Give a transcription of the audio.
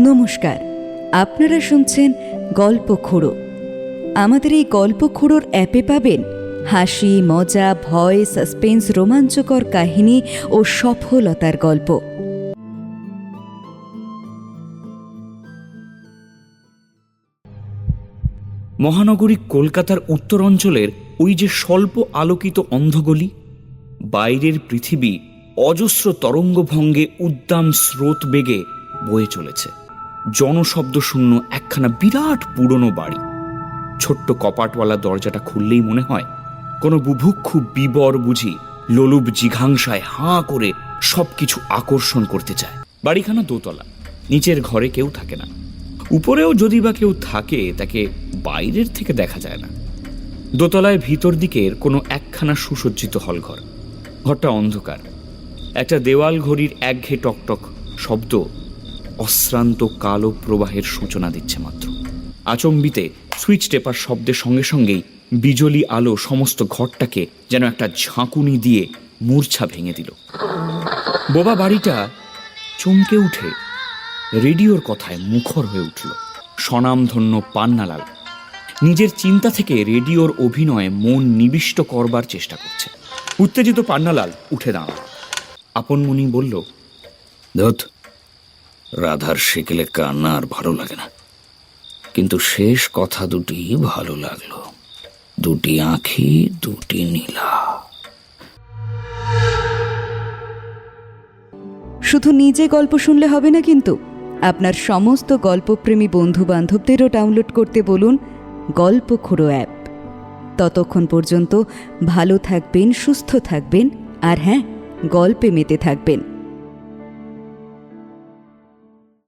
নমস্কার। আপনারা শুনছেন গল্প খুঁড়ো। আমাদের এই গল্প খুঁড়োর অ্যাপে পাবেন হাসি, মজা, ভয়, সাসপেন্স, রোমাঞ্চকর কাহিনী ও সফলতার গল্প। মহানগরী কলকাতার উত্তর অঞ্চলের ওই যে স্বল্প আলোকিত অন্ধগলি, বাইরের পৃথিবী অজস্র তরঙ্গভঙ্গে উদ্দাম স্রোত বেগে বয়ে চলেছে। জনশব্দ শূন্য একখানা বিরাট পুরনো বাড়ি। ছোট্ট কপাটওয়ালা দরজাটা খুললেই মনে হয়, কোনো বুভুক্ষু বিবর বুঝি লোলুপ জিঘাংসায় হাঁ করে সবকিছু আকর্ষণ করতে চায়। বাড়িখানা দোতলা, নিচের ঘরে কেউ থাকে না। উপরেও যদি বা কেউ থাকে, তাকে বাইরের থেকে দেখা যায় না। দোতলায় ভিতর দিকের কোনো একখানা সুসজ্জিত হলঘর। ঘরটা অন্ধকার। একটা দেওয়াল ঘড়ির একঘে টকটক শব্দ অশ্রান্ত কালো প্রবাহের সূচনা দিচ্ছে মাত্র। আচম্বিতে সুইচ টেপার শব্দের সঙ্গে সঙ্গেই বিজলি আলো সমস্ত ঘরটাকে যেন একটা ঝাঁকুনি দিয়ে মূর্ছা ভেঙে দিল। বোবা বাড়িটা চমকে উঠে রেডিওর কথায় মুখর হয়ে উঠল। স্বনামধন্য পান্নালাল নিজের চিন্তা থেকে রেডিওর অভিনয়ে মন নিবিষ্ট করবার চেষ্টা করছে। উত্তেজিত পান্নালাল উঠে দাঁড়াল। আপনমণি বলল, ধত রাধার সেকেলে কান্না আর ভালো লাগে না। কিন্তু শেষ কথা দুটি ভালো লাগল। দুটি আঁখি, দুটি নীলা। শুধু নিজে গল্প শুনলে হবে না কিন্তু। আপনার সমস্ত গল্পপ্রেমী বন্ধু বান্ধবদেরও ডাউনলোড করতে বলুন গল্প খুঁড়ো অ্যাপ। ততক্ষণ পর্যন্ত ভালো থাকবেন, সুস্থ থাকবেন আর হ্যাঁ গল্পে মেতে থাকবেন।